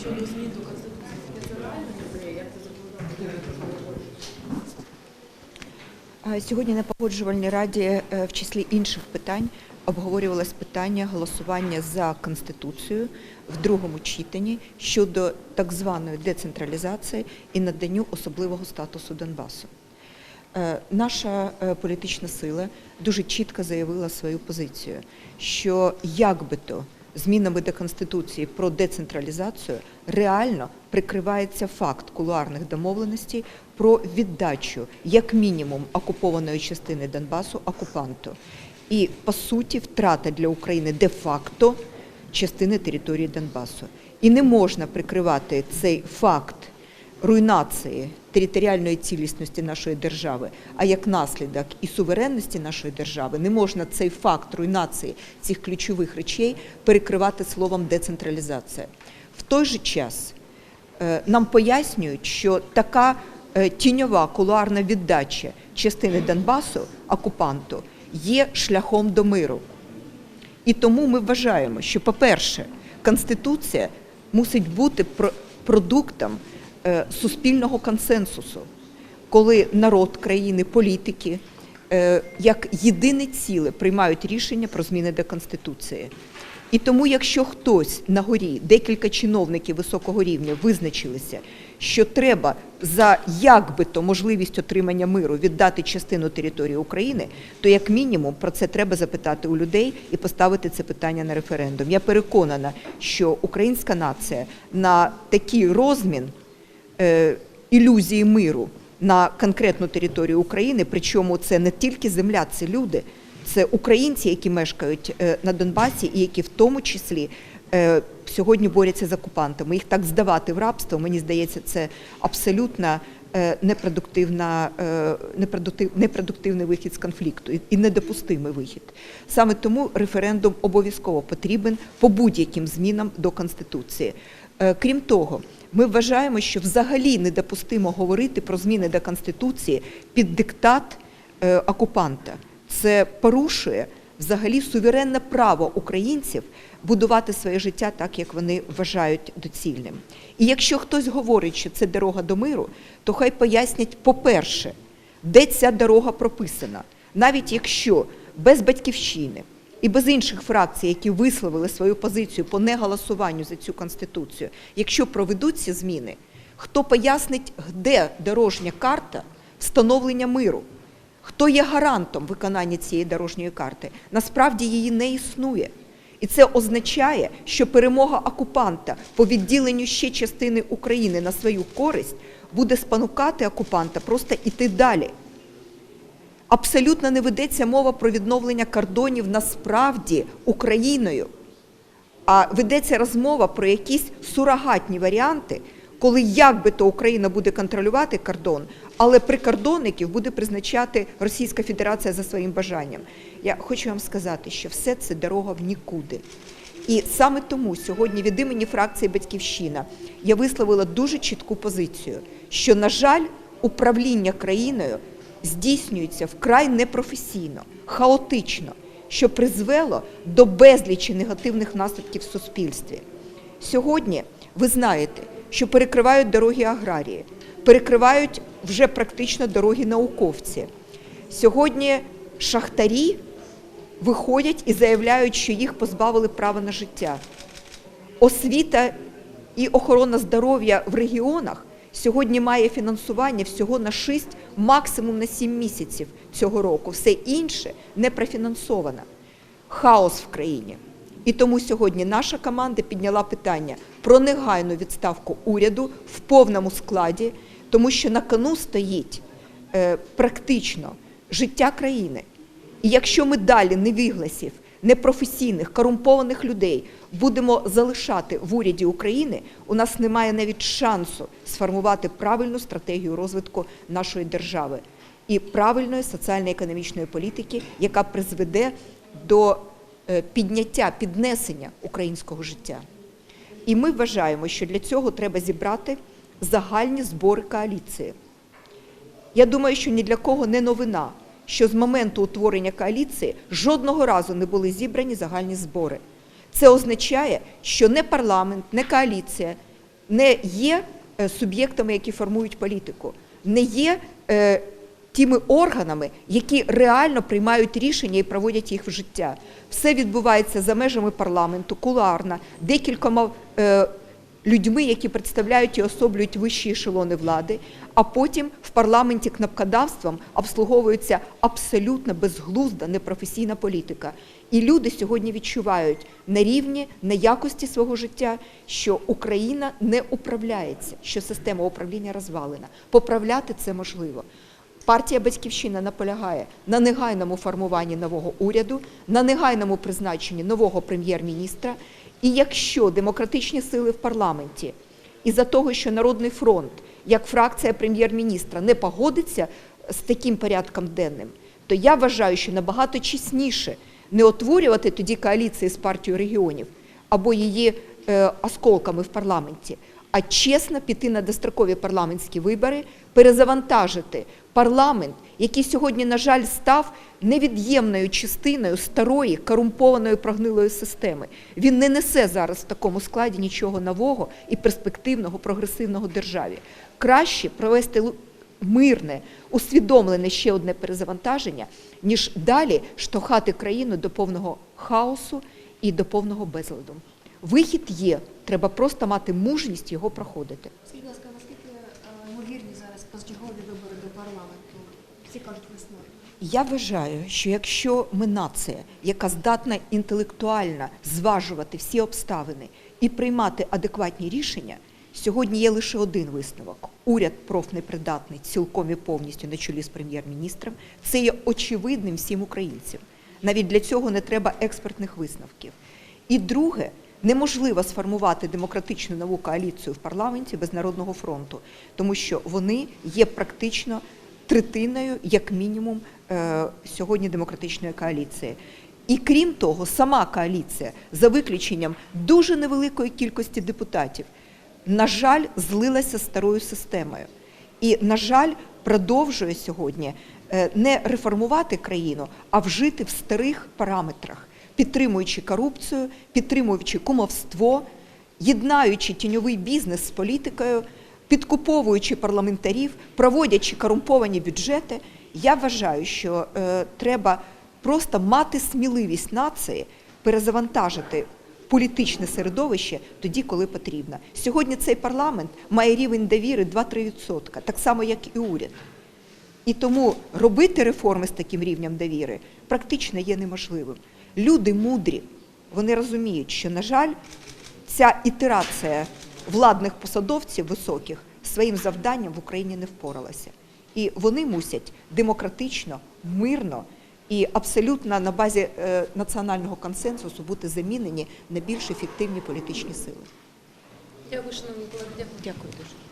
щодо змін до Конституції, як це законодавство? Сьогодні на погоджувальній раді е, в числі інших питань обговорювалось питання голосування за конституцію в другому читанні щодо так званої децентралізації і наданню особливого статусу Донбасу. Е, Наша е, політична сила дуже чітко заявила свою позицію, що як би то змінами до Конституції про децентралізацію реально прикривається факт кулуарних домовленостей про віддачу як мінімум окупованої частини Донбасу окупанту. І по суті втрата для України де-факто частини території Донбасу. І не можна прикривати цей факт руйнації територіальної цілісності нашої держави, а як наслідок і суверенності нашої держави, не можна цей факт руйнації цих ключових речей перекривати словом децентралізація. В той же час е, нам пояснюють, що така е, тіньова кулуарна віддача частини Донбасу окупанту є шляхом до миру. І тому ми вважаємо, що, по-перше, Конституція мусить бути про- продуктом суспільного консенсусу, коли народ країни, політики е, як єдине ціле приймають рішення про зміни до Конституції. І тому, якщо хтось на горі, декілька чиновників високого рівня визначилися, що треба за як би то можливість отримання миру віддати частину території України, то як мінімум про це треба запитати у людей і поставити це питання на референдум. Я переконана, що українська нація на такий розмін е, ілюзії миру на конкретну територію України, причому це не тільки земля, це люди, це українці, які мешкають е, на Донбасі, і які в тому числі е, сьогодні борються з окупантами. Їх так здавати в рабство, мені здається, це абсолютно е, непродуктивна, е, непродуктив, непродуктивний вихід з конфлікту і недопустимий вихід. Саме тому референдум обов'язково потрібен по будь-яким змінам до Конституції. Е, Крім того, ми вважаємо, що взагалі недопустимо говорити про зміни до Конституції під диктат е, окупанта. Це порушує взагалі суверенне право українців будувати своє життя так, як вони вважають доцільним. І якщо хтось говорить, що це дорога до миру, то хай пояснять, по-перше, де ця дорога прописана, навіть якщо без батьківщини і без інших фракцій, які висловили свою позицію по неголосуванню за цю конституцію, якщо проведуться зміни, хто пояснить, де дорожня карта встановлення миру? Хто є гарантом виконання цієї дорожньої карти? Насправді її не існує. І це означає, що перемога окупанта по відділенню ще частини України на свою користь буде спонукати окупанта просто іти далі. Абсолютно не ведеться мова про відновлення кордонів насправді Україною, а ведеться розмова про якісь сурогатні варіанти, коли як би то Україна буде контролювати кордон, але прикордонників буде призначати Російська Федерація за своїм бажанням. Я хочу вам сказати, що все це дорога в нікуди. І саме тому сьогодні від імені фракції Батьківщина я висловила дуже чітку позицію, що, на жаль, управління країною здійснюється вкрай непрофесійно, хаотично, що призвело до безлічі негативних наслідків в суспільстві. Сьогодні ви знаєте, що перекривають дороги аграрії, перекривають вже практично дороги науковці. Сьогодні шахтарі виходять і заявляють, що їх позбавили права на життя. Освіта і охорона здоров'я в регіонах сьогодні має фінансування всього на 6, максимум на 7 місяців цього року. Все інше не профінансовано. Хаос в країні. І тому сьогодні наша команда підняла питання про негайну відставку уряду в повному складі, тому що на кону стоїть е, практично життя країни. І якщо ми далі невігласів, непрофесійних, корумпованих людей будемо залишати в уряді України, у нас немає навіть шансу сформувати правильну стратегію розвитку нашої держави і правильної соціально-економічної політики, яка призведе до е, підняття, піднесення українського життя. І ми вважаємо, що для цього треба зібрати загальні збори коаліції. Я думаю, що ні для кого не новина, що з моменту утворення коаліції жодного разу не були зібрані загальні збори. Це означає, що не парламент, не коаліція не є е, суб'єктами, які формують політику, не є е, тими органами, які реально приймають рішення і проводять їх в життя. Все відбувається за межами парламенту, кулуарно, декількома е, людьми, які представляють і особлюють вищі ешелони влади, а потім в парламенті кнопкодавством обслуговується абсолютно безглузда, непрофесійна політика. І люди сьогодні відчувають на рівні, на якості свого життя, що Україна не управляється, що система управління розвалена. Поправляти це можливо. Партія Батьківщина наполягає на негайному формуванні нового уряду, на негайному призначенні нового прем'єр-міністра. І якщо демократичні сили в парламенті із-за того, що Народний фронт, як фракція прем'єр-міністра, не погодиться з таким порядком денним, то я вважаю, що набагато чесніше не утворювати тоді коаліції з партією регіонів або її е, осколками в парламенті, а чесно піти на дострокові парламентські вибори, перезавантажити парламент, який сьогодні, на жаль, став невід'ємною частиною старої корумпованої прогнилої системи. Він не несе зараз в такому складі нічого нового і перспективного, прогресивного державі. Краще провести мирне, усвідомлене ще одне перезавантаження, ніж далі штовхати країну до повного хаосу і до повного безладу. Вихід є, треба просто мати мужність його проходити. Скажіть, будь ласка, наскільки е, ймовірні зараз позачергові вибори до парламенту? Всі кажуть весною. Я вважаю, що якщо ми нація, яка здатна інтелектуально зважувати всі обставини і приймати адекватні рішення, сьогодні є лише один висновок: уряд профнепридатний цілком і повністю на чолі з прем'єр-міністром. Це є очевидним всім українцям. Навіть для цього не треба експертних висновків. І друге, неможливо сформувати демократичну нову коаліцію в парламенті без народного фронту, тому що вони є практично третиною, як мінімум, е, сьогодні демократичної коаліції. І крім того, сама коаліція, за виключенням дуже невеликої кількості депутатів, на жаль, злилася старою системою. І, на жаль, продовжує сьогодні е, не реформувати країну, а вжити в старих параметрах, підтримуючи корупцію, підтримуючи кумовство, єднаючи тіньовий бізнес з політикою, підкуповуючи парламентарів, проводячи корумповані бюджети. Я вважаю, що е, треба просто мати сміливість нації перезавантажити політичне середовище тоді, коли потрібно. Сьогодні цей парламент має рівень довіри 2-3%, так само, як і уряд. І тому робити реформи з таким рівнем довіри практично є неможливим. Люди мудрі, вони розуміють, що, на жаль, ця ітерація владних посадовців високих своїм завданням в Україні не впоралася. І вони мусять демократично, мирно і абсолютно на базі е, національного консенсусу бути замінені на більш ефективні політичні сили. Дякую, шановні колеги. Дякую. Дякую дуже.